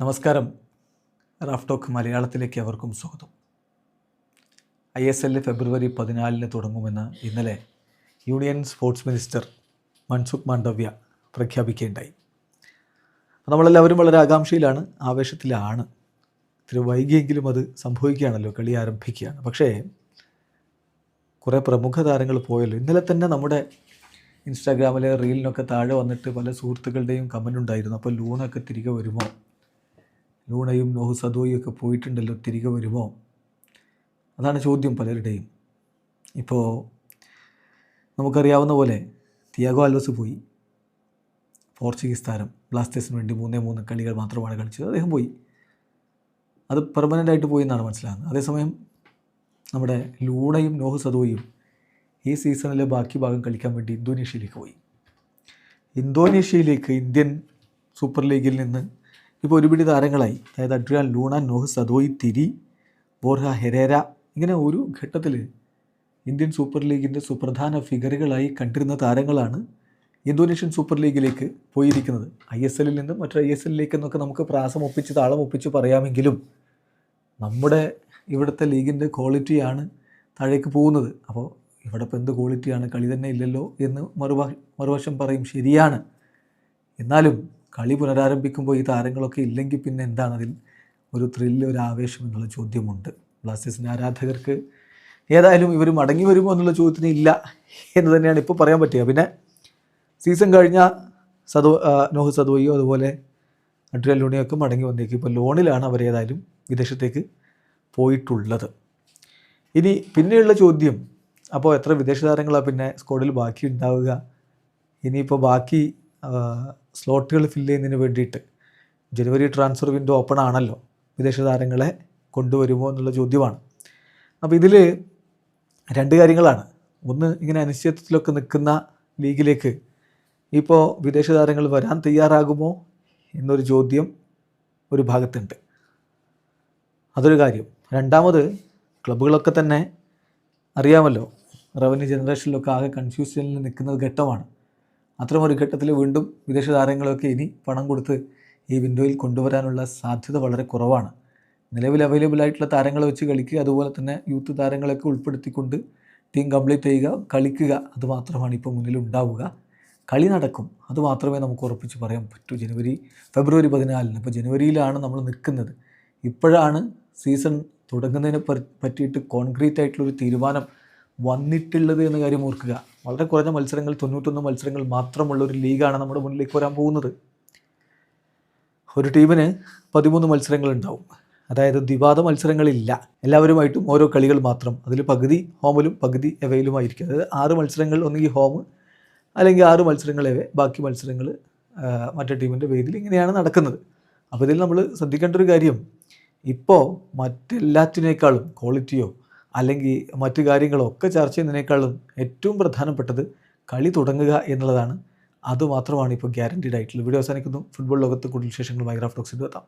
നമസ്കാരം. Raf talk മലയാളത്തിലേക്ക് അവർക്കും സ്വാഗതം. ഐ എസ് എല്ലിൽ ഫെബ്രുവരി പതിനാലിന് തുടങ്ങുമെന്ന് ഇന്നലെ union sports minister Mansukh Mandaviya പ്രഖ്യാപിക്കുകയുണ്ടായി. നമ്മളെല്ലാവരും വളരെ ആകാംക്ഷയിലാണ് ആവേശത്തിലാണ്. ഇത്തിരി വൈകിയെങ്കിലും അത് സംഭവിക്കുകയാണല്ലോ കളി ആരംഭിക്കുകയാണ്. പക്ഷേ കുറേ പ്രമുഖ താരങ്ങൾ പോയല്ലോ. ഇന്നലെ തന്നെ നമ്മുടെ ഇൻസ്റ്റാഗ്രാമിലെ റീലിനൊക്കെ താഴെ വന്നിട്ട് പല സുഹൃത്തുക്കളുടെയും കമന്റ് ഉണ്ടായിരുന്നു. അപ്പോൾ ലൂണൊക്കെ തിരികെ വരുമോ? ലൂണയും നോഹു സദോയും ഒക്കെ പോയിട്ടുണ്ടല്ലോ തിരികെ വരുമോ? അതാണ് ചോദ്യം പലരുടെയും. ഇപ്പോൾ നമുക്കറിയാവുന്ന പോലെ തിയാഗോ ആൽവസ് പോയി. പോർച്ചുഗീസ് താരം ബ്ലാസ്റ്റേഴ്സിന് വേണ്ടി മൂന്നേ മൂന്ന് കളികൾ മാത്രമാണ് കളിച്ചത്. അദ്ദേഹം പോയി. അത് പെർമനന്റ് ആയിട്ട് പോയി എന്നാണ് മനസ്സിലാകുന്നത്. അതേസമയം നമ്മുടെ ലൂണയും നോഹു സദോയും ഈ സീസണിലെ ബാക്കി ഭാഗം കളിക്കാൻ വേണ്ടി ഇന്തോനേഷ്യയിലേക്ക് പോയി. ഇന്തോനേഷ്യയിലേക്ക് ഇന്ത്യൻ സൂപ്പർ ലീഗിൽ നിന്ന് ഇപ്പോൾ ഒരുപിടി താരങ്ങളായി. അതായത് അഡ്രിയാൻ ലൂണ നോഹ് സദോയി തിരി ബോർഹ ഹെരേര ഇങ്ങനെ ഒരു ഘട്ടത്തിൽ ഇന്ത്യൻ സൂപ്പർ ലീഗിന്റെ സുപ്രധാന ഫിഗറുകളായി കണ്ടിരുന്ന താരങ്ങളാണ് ഇന്തോനേഷ്യൻ സൂപ്പർ ലീഗിലേക്ക് പോയിരിക്കുന്നത്. ഐ എസ് എല്ലിൽ നിന്നും മറ്റൊരു ഐ എസ് എല്ലിലേക്ക് എന്നൊക്കെ നമുക്ക് പ്രാസം ഒപ്പിച്ച് താളം ഒപ്പിച്ച് പറയാമെങ്കിലും നമ്മുടെ ഇവിടുത്തെ ലീഗിന്റെ ക്വാളിറ്റിയാണ് താഴേക്ക് പോകുന്നത്. അപ്പോൾ ഇവിടെ ഇപ്പോൾ എന്ത് ക്വാളിറ്റിയാണ്? കളി തന്നെ ഇല്ലല്ലോ എന്ന് മറുവ മറുവശം പറയും ശരിയാണ്. എന്നാലും കളി പുനരാരംഭിക്കുമ്പോൾ ഈ താരങ്ങളൊക്കെ ഇല്ലെങ്കിൽ പിന്നെ എന്താണ് അതിൽ ഒരു ത്രില്ല് ഒരു ആവേശം എന്നുള്ള ചോദ്യമുണ്ട്. ബ്ലാസ്റ്റേഴ്സിന്റെ ആരാധകർക്ക് ഏതായാലും ഇവർ മടങ്ങി വരുമോ എന്നുള്ള ചോദ്യത്തിന് ഇല്ല എന്ന് തന്നെയാണ് ഇപ്പോൾ പറയാൻ പറ്റുക. പിന്നെ സീസൺ കഴിഞ്ഞ സദോ നോഹ് സദോയോ അതുപോലെ അഡ്രിയൽ ലൂണിയൊക്കെ മടങ്ങി വന്നേക്കും. ഇപ്പോൾ ലോണിലാണ് അവർ ഏതായാലും വിദേശത്തേക്ക് പോയിട്ടുള്ളത്. ഇനി പിന്നെയുള്ള ചോദ്യം അപ്പോൾ എത്ര വിദേശ താരങ്ങളാണ് പിന്നെ സ്ക്വാഡിൽ ബാക്കി ഉണ്ടാവുക ഇനിയിപ്പോൾ ബാക്കി സ്ലോട്ടുകൾ ഫില്ല് ചെയ്യുന്നതിന് വേണ്ടിയിട്ട് ജനുവരി ട്രാൻസ്ഫർ വിൻഡോ ഓപ്പൺ ആണല്ലോ. വിദേശ താരങ്ങളെ കൊണ്ടുവരുമോ എന്നുള്ള ചോദ്യമാണ്. അപ്പോൾ ഇതിൽ രണ്ട് കാര്യങ്ങളാണ്. ഒന്ന് ഇങ്ങനെ അനിശ്ചിതത്വത്തിലൊക്കെ നിൽക്കുന്ന ലീഗിലേക്ക് ഇപ്പോൾ വിദേശ താരങ്ങൾ വരാൻ തയ്യാറാകുമോ എന്നൊരു ചോദ്യം ഒരു ഭാഗത്തുണ്ട്. അതൊരു കാര്യം. രണ്ടാമത് ക്ലബ്ബുകളൊക്കെ തന്നെ അറിയാമല്ലോ റവന്യൂ ജനറേഷനിലൊക്കെ ആകെ കൺഫ്യൂഷനിൽ നിൽക്കുന്നത് ഘട്ടമാണ്. അത്തരമൊരു ഘട്ടത്തിൽ വീണ്ടും വിദേശ താരങ്ങളൊക്കെ ഇനി പണം കൊടുത്ത് ഈ വിൻഡോയിൽ കൊണ്ടുവരാനുള്ള സാധ്യത വളരെ കുറവാണ്. നിലവിൽ അവൈലബിൾ ആയിട്ടുള്ള താരങ്ങളെ വെച്ച് കളിക്കുക അതുപോലെ തന്നെ യൂത്ത് താരങ്ങളൊക്കെ ഉൾപ്പെടുത്തിക്കൊണ്ട് ടീം കംപ്ലീറ്റ് ചെയ്യുക കളിക്കുക അതുമാത്രമാണ് ഇപ്പോൾ മുന്നിൽ ഉണ്ടാവുക. കളി നടക്കും അതുമാത്രമേ നമുക്ക് ഉറപ്പിച്ച് പറയാൻ പറ്റൂ. ജനുവരി ഫെബ്രുവരി പതിനാലിന് ഇപ്പോൾ ജനുവരിയിലാണ് നമ്മൾ നിൽക്കുന്നത്. ഇപ്പോഴാണ് സീസൺ തുടങ്ങുന്നതിനെ പറ്റിയിട്ട് കോൺക്രീറ്റ് ആയിട്ടുള്ളൊരു തീരുമാനം വന്നിട്ടുള്ളത് എന്ന കാര്യം ഓർക്കുക. വളരെ കുറഞ്ഞ മത്സരങ്ങൾ തൊണ്ണൂറ്റൊന്ന് മത്സരങ്ങൾ മാത്രമുള്ള ഒരു ലീഗാണ് നമ്മുടെ മുന്നിലേക്ക് വരാൻ പോകുന്നത്. ഒരു ടീമിന് പതിമൂന്ന് മത്സരങ്ങൾ ഉണ്ടാവും അതായത് ദ്വിവാദ മത്സരങ്ങളില്ല. എല്ലാവരുമായിട്ടും ഓരോ കളികൾ മാത്രം. അതിൽ പകുതി ഹോമിലും പകുതി എവയിലുമായിരിക്കും. അതായത് ആറ് മത്സരങ്ങൾ ഒന്നുകിൽ ഹോം അല്ലെങ്കിൽ ആറ് മത്സരങ്ങൾ എവേ ബാക്കി മത്സരങ്ങൾ മറ്റേ ടീമിന്റെ വേദിയിൽ ഇങ്ങനെയാണ് നടക്കുന്നത്. അപ്പോൾ ഇതിൽ നമ്മൾ ശ്രദ്ധിക്കേണ്ട ഒരു കാര്യം ഇപ്പോൾ മറ്റെല്ലാറ്റിനേക്കാളും ക്വാളിറ്റിയോ അല്ലെങ്കിൽ മറ്റു കാര്യങ്ങളോ ഒക്കെ ചർച്ച ചെയ്യുന്നതിനേക്കാളും ഏറ്റവും പ്രധാനപ്പെട്ടത് കളി തുടങ്ങുക എന്നുള്ളതാണ്. അതുമാത്രമാണ് ഇപ്പോൾ ഗ്യാരണ്ടീഡ് ആയിട്ടുള്ളത് വീഡിയോ അവസാനിക്കുന്നു. ഫുട്ബോൾ ലോകത്ത് കൂടുതൽ വിശേഷങ്ങളുമായി ഗ്രാഫ് എത്താം